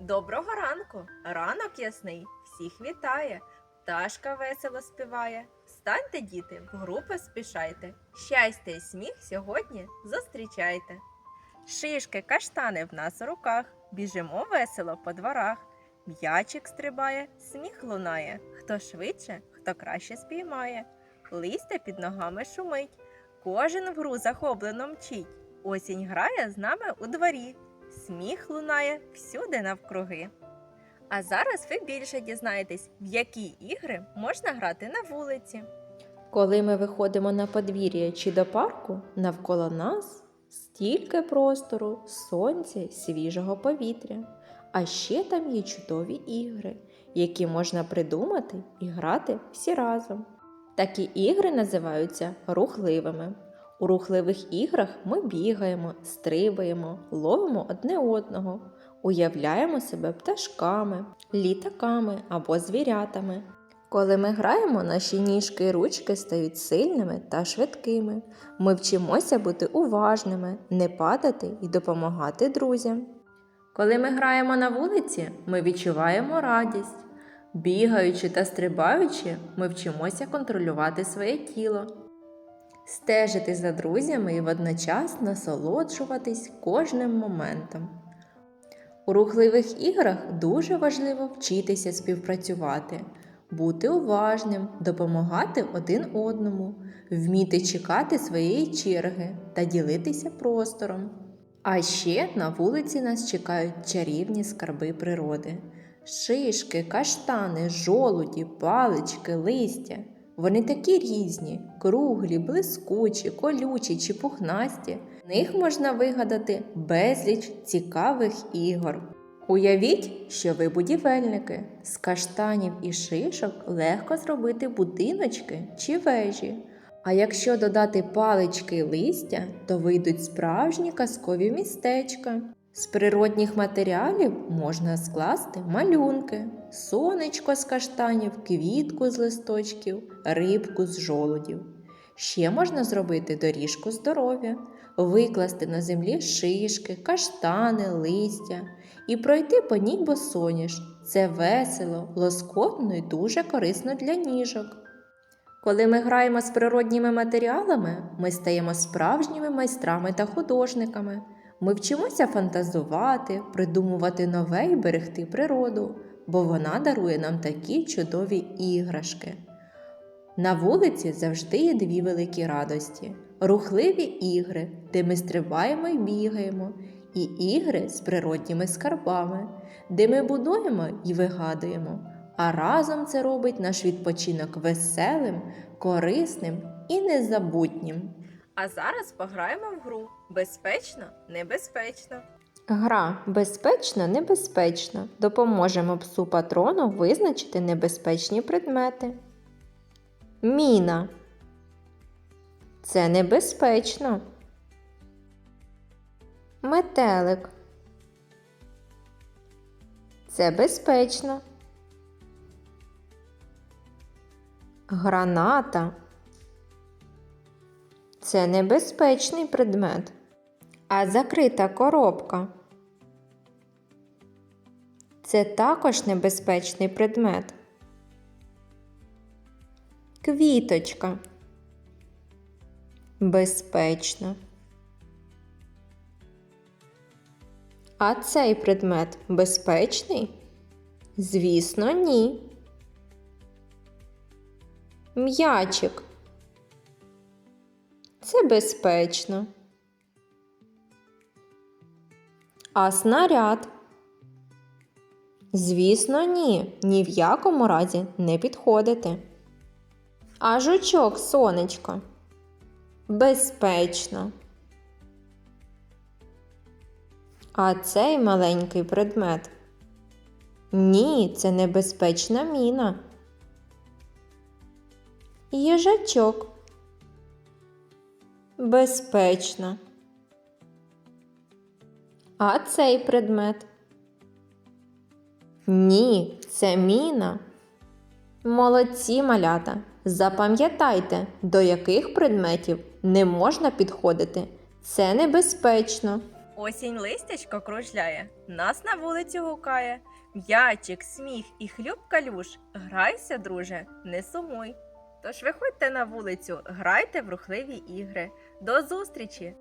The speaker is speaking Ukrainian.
Доброго ранку! Ранок ясний, всіх вітає, пташка весело співає. Встаньте, діти, в групи спішайте. Щастя і сміх сьогодні зустрічайте. Шишки, каштани в нас у руках, біжимо весело по дворах. М'ячик стрибає, сміх лунає. Хто швидше, хто краще спіймає. Листя під ногами шумить, кожен в гру захоплено мчить. Осінь грає з нами у дворі. Сміх лунає всюди навкруги. А зараз ви більше дізнаєтесь, в які ігри можна грати на вулиці. Коли ми виходимо на подвір'я чи до парку, навколо нас стільки простору, сонця, свіжого повітря. А ще там є чудові ігри, які можна придумати і грати всі разом. Такі ігри називаються рухливими. У рухливих іграх ми бігаємо, стрибаємо, ловимо одне одного, уявляємо себе пташками, літаками або звірятами. Коли ми граємо, наші ніжки і ручки стають сильними та швидкими. Ми вчимося бути уважними, не падати і допомагати друзям. Коли ми граємо на вулиці, ми відчуваємо радість. Бігаючи та стрибаючи, ми вчимося контролювати своє тіло, стежити за друзями і водночас насолоджуватись кожним моментом. У рухливих іграх дуже важливо вчитися співпрацювати, бути уважним, допомагати один одному, вміти чекати своєї черги та ділитися простором. А ще на вулиці нас чекають чарівні скарби природи: шишки, каштани, жолуді, палички, листя. Вони такі різні, круглі, блискучі, колючі чи пухнасті. В них можна вигадати безліч цікавих ігор. Уявіть, що ви будівельники. З каштанів і шишок легко зробити будиночки чи вежі. А якщо додати палички і листя, то вийдуть справжні казкові містечка. З природних матеріалів можна скласти малюнки, сонечко з каштанів, квітку з листочків, рибку з жолудів. Ще можна зробити доріжку здоров'я, викласти на землі шишки, каштани, листя і пройти по ній босоніж. Це весело, лоскотно і дуже корисно для ніжок. Коли ми граємо з природніми матеріалами, ми стаємо справжніми майстрами та художниками. Ми вчимося фантазувати, придумувати нове і берегти природу, бо вона дарує нам такі чудові іграшки. На вулиці завжди є дві великі радості: рухливі ігри, де ми стрибаємо і бігаємо, і ігри з природніми скарбами, де ми будуємо і вигадуємо. А разом це робить наш відпочинок веселим, корисним і незабутнім. А зараз пограємо в гру безпечно, небезпечно. Гра безпечно небезпечно. Допоможемо псу патрону визначити небезпечні предмети. Міна. Це небезпечно. Метелик. Це безпечно. Граната. Це небезпечний предмет. А закрита коробка. Це також небезпечний предмет. Квіточка. Безпечно. А цей предмет безпечний? Звісно, ні. М'ячик. Це безпечно. А снаряд? Звісно, ні. Ні в якому разі не підходити. А жучок, сонечко. Безпечно. А цей маленький предмет. Ні, це небезпечна міна. Їжачок. Безпечно. А цей предмет? Ні, це міна. Молодці малята. Запам'ятайте, до яких предметів не можна підходити. Це небезпечно. Осінь листячко кружляє, нас на вулицю гукає. М'ячик, сміх і хлюб калюш. Грайся, друже, не сумуй. Тож виходьте на вулицю, грайте в рухливі ігри. До зустрічі!